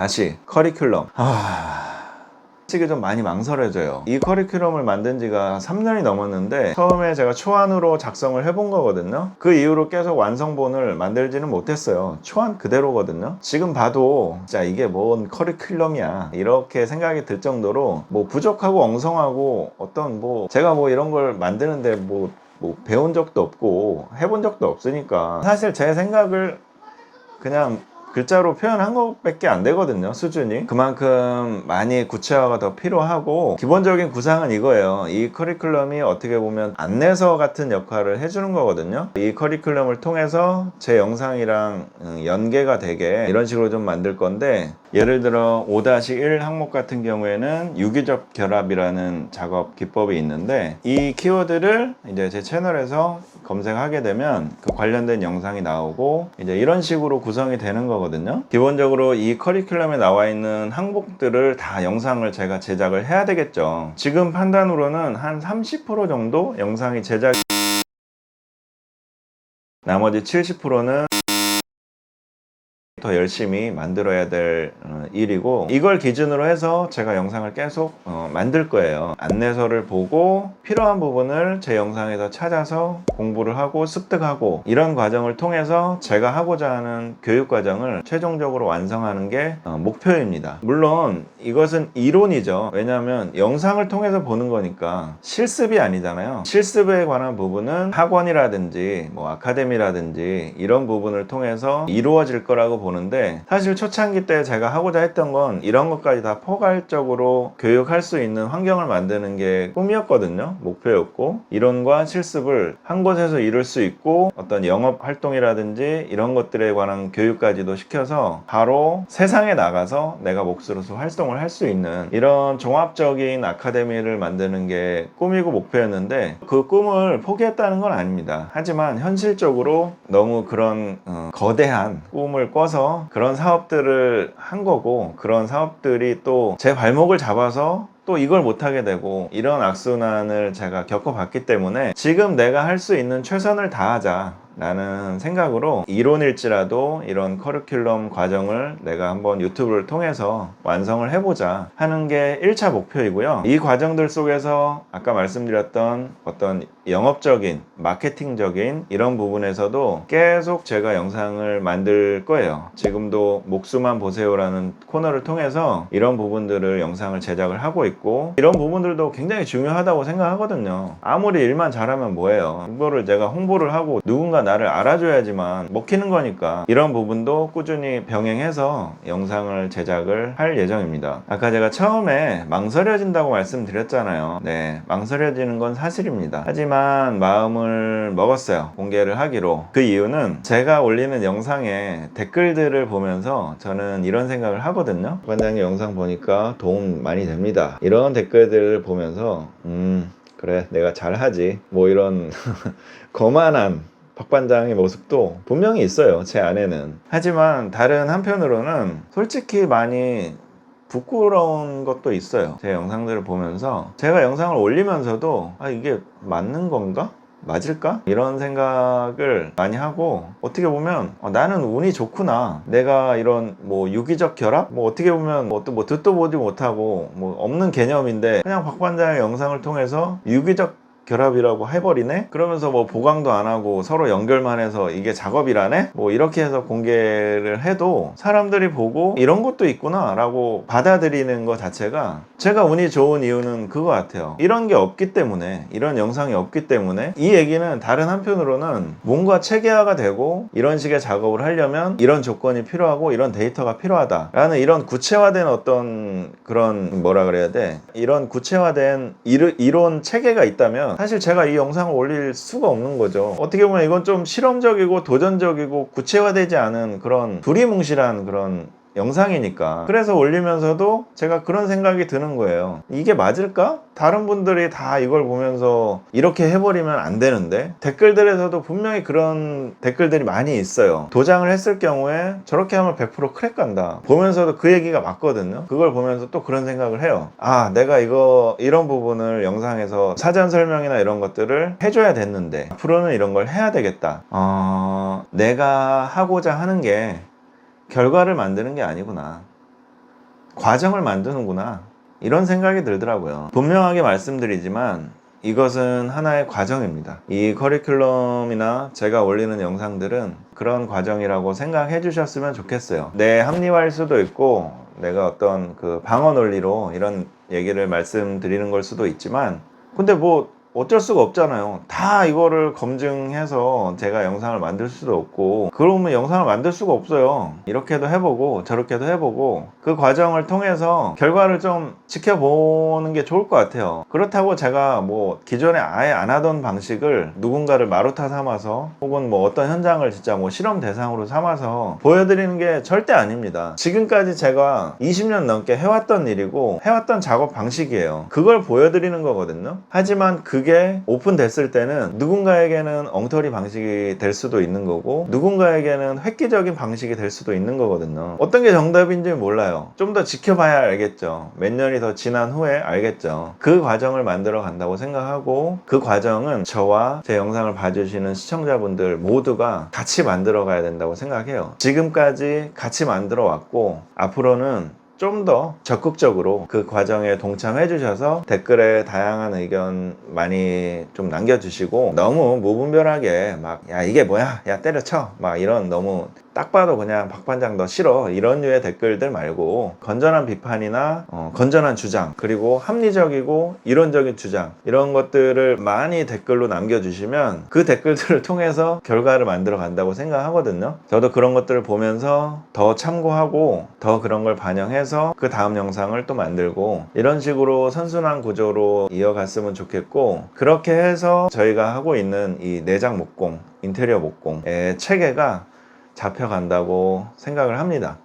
다시 커리큘럼. 아... 솔직히 좀 많이 망설여져요. 이 커리큘럼을 만든 지가 3년이 넘었는데 처음에 제가 초안으로 작성을 해본 거거든요. 그 이후로 계속 완성본을 만들지는 못했어요. 초안 그대로거든요. 지금 봐도 진짜 이게 뭔 커리큘럼이야 이렇게 생각이 들 정도로 뭐 부족하고 엉성하고 어떤 뭐 제가 뭐 이런 걸 만드는데 뭐 뭐 배운 적도 없고 해본 적도 없으니까 사실 제 생각을 그냥 글자로 표현한 것밖에 안 되거든요 수준이. 그만큼 많이 구체화가 더 필요하고 기본적인 구상은 이거예요. 이 커리큘럼이 어떻게 보면 안내서 같은 역할을 해주는 거거든요. 이 커리큘럼을 통해서 제 영상이랑 음, 연계가 되게 이런 식으로 좀 만들 건데 예를 들어 5-1 항목 같은 경우에는 유기적 결합이라는 작업 기법이 있는데 이 키워드를 이제 제 채널에서 검색하게 되면 그 관련된 영상이 나오고 이제 이런 식으로 구성이 되는 거거든요. 기본적으로 이 커리큘럼에 나와 있는 항목들을 다 영상을 제가 제작을 해야 되겠죠. 지금 판단으로는 한 30% 정도 영상이 제작 나머지 70%는 더 열심히 만들어야 될 어, 일이고 이걸 기준으로 해서 제가 영상을 계속 어, 만들 거예요. 안내서를 보고 필요한 부분을 제 영상에서 찾아서 공부를 하고 습득하고 이런 과정을 통해서 제가 하고자 하는 교육 과정을 최종적으로 완성하는 게 어, 목표입니다. 물론 이것은 이론이죠. 왜냐하면 영상을 통해서 보는 거니까 실습이 아니잖아요. 실습에 관한 부분은 학원이라든지 뭐 아카데미라든지 이런 부분을 통해서 이루어질 거라고 보는 데 사실 초창기 때 제가 하고자 했던 건 이런 것까지 다 포괄적으로 교육할 수 있는 환경을 만드는 게 꿈이었거든요. 목표였고 이론과 실습을 한 곳에서 이룰 수 있고 어떤 영업 활동이라든지 이런 것들에 관한 교육까지도 시켜서 바로 세상에 나가서 내가 몫으로서 활동을 할 수 있는 이런 종합적인 아카데미를 만드는 게 꿈이고 목표였는데 그 꿈을 포기했다는 건 아닙니다. 하지만 현실적으로 너무 그런 어, 거대한 꿈을 꿔서 그런 사업들을 한 거고 그런 사업들이 또 제 발목을 잡아서 또 이걸 못하게 되고 이런 악순환을 제가 겪어봤기 때문에 지금 내가 할 수 있는 최선을 다하자 라는 생각으로 이론일지라도 이런 커리큘럼 과정을 내가 한번 유튜브를 통해서 완성을 해보자 하는 게 1차 목표이고요. 이 과정들 속에서 아까 말씀드렸던 어떤 영업적인, 마케팅적인 이런 부분에서도 계속 제가 영상을 만들 거예요. 지금도 목수만 보세요라는 코너를 통해서 이런 부분들을 영상을 제작을 하고 있고 이런 부분들도 굉장히 중요하다고 생각하거든요. 아무리 일만 잘하면 뭐예요. 이거를 제가 홍보를 하고 누군가 나를 알아줘야지만 먹히는 거니까 이런 부분도 꾸준히 병행해서 영상을 제작을 할 예정입니다. 아까 제가 처음에 망설여진다고 말씀드렸잖아요. 네, 망설여지는 건 사실입니다. 하지만 마음을 먹었어요. 공개를 하기로. 그 이유는 제가 올리는 영상에 댓글들을 보면서 저는 이런 생각을 하거든요. 관장님 영상 보니까 도움 많이 됩니다. 이런 댓글들을 보면서 음 그래 내가 잘하지. 뭐 이런 거만한 박반장의 모습도 분명히 있어요 제 안에는. 하지만 다른 한편으로는 솔직히 많이 부끄러운 것도 있어요 제 영상들을 보면서. 제가 영상을 올리면서도 아 이게 맞는 건가? 맞을까? 이런 생각을 많이 하고 어떻게 보면 어, 나는 운이 좋구나 내가 이런 뭐 유기적 결합? 뭐 어떻게 보면 뭐, 또 뭐 듣도 보지 못하고 뭐 없는 개념인데 그냥 박 반장의 영상을 통해서 유기적 결합이라고 해버리네? 그러면서 뭐 보강도 안 하고 서로 연결만 해서 이게 작업이라네? 뭐 이렇게 해서 공개를 해도 사람들이 보고 이런 것도 있구나 라고 받아들이는 것 자체가 제가 운이 좋은 이유는 그거 같아요. 이런 게 없기 때문에 이런 영상이 없기 때문에 이 얘기는 다른 한편으로는 뭔가 체계화가 되고 이런 식의 작업을 하려면 이런 조건이 필요하고 이런 데이터가 필요하다 라는 이런 구체화된 어떤 그런 뭐라 그래야 돼 이런 구체화된 이론 체계가 있다면 사실 제가 이 영상을 올릴 수가 없는 거죠. 어떻게 보면 이건 좀 실험적이고 도전적이고 구체화되지 않은 그런 두리뭉실한 그런 영상이니까. 그래서 올리면서도 제가 그런 생각이 드는 거예요. 이게 맞을까? 다른 분들이 다 이걸 보면서 이렇게 해버리면 안 되는데? 댓글들에서도 분명히 그런 댓글들이 많이 있어요. 도장을 했을 경우에 저렇게 하면 100% 크랙 간다. 보면서도 그 얘기가 맞거든요. 그걸 보면서 또 그런 생각을 해요. 아 내가 이거 이런 부분을 영상에서 사전 설명이나 이런 것들을 해줘야 됐는데 앞으로는 이런 걸 해야 되겠다. 어, 내가 하고자 하는 게 결과를 만드는 게 아니구나. 과정을 만드는구나. 이런 생각이 들더라고요. 분명하게 말씀드리지만 이것은 하나의 과정입니다. 이 커리큘럼이나 제가 올리는 영상들은 그런 과정이라고 생각해 주셨으면 좋겠어요. 내 합리화일 수도 있고 내가 어떤 그 방어 논리로 이런 얘기를 말씀드리는 걸 수도 있지만 근데 뭐 어쩔 수가 없잖아요. 다 이거를 검증해서 제가 영상을 만들 수도 없고, 그러면 영상을 만들 수가 없어요. 이렇게도 해보고, 저렇게도 해보고, 그 과정을 통해서 결과를 좀 지켜보는 게 좋을 것 같아요. 그렇다고 제가 뭐 기존에 아예 안 하던 방식을 누군가를 마루타 삼아서, 혹은 뭐 어떤 현장을 진짜 뭐 실험 대상으로 삼아서 보여드리는 게 절대 아닙니다. 지금까지 제가 20년 넘게 해왔던 일이고, 해왔던 작업 방식이에요. 그걸 보여드리는 거거든요. 하지만 그게 오픈됐을 때는 누군가에게는 엉터리 방식이 될 수도 있는 거고 누군가에게는 획기적인 방식이 될 수도 있는 거거든요. 어떤 게 정답인지 몰라요. 좀 더 지켜봐야 알겠죠. 몇 년이 더 지난 후에 알겠죠. 그 과정을 만들어 간다고 생각하고 그 과정은 저와 제 영상을 봐주시는 시청자분들 모두가 같이 만들어 가야 된다고 생각해요. 지금까지 같이 만들어 왔고 앞으로는 좀 더 적극적으로 그 과정에 동참해 주셔서 댓글에 다양한 의견 많이 좀 남겨주시고 너무 무분별하게 막 야 이게 뭐야? 야 때려쳐. 막 이런 너무 딱 봐도 그냥 박반장 너 싫어. 이런 류의 댓글들 말고 건전한 비판이나 어, 건전한 주장 그리고 합리적이고 이론적인 주장 이런 것들을 많이 댓글로 남겨주시면 그 댓글들을 통해서 결과를 만들어 간다고 생각하거든요. 저도 그런 것들을 보면서 더 참고하고 더 그런 걸 반영 해서 그 다음 영상을 또 만들고 이런 식으로 선순환 구조로 이어갔으면 좋겠고 그렇게 해서 저희가 하고 있는 이 내장 목공 인테리어 목공의 체계가 잡혀간다고 생각을 합니다.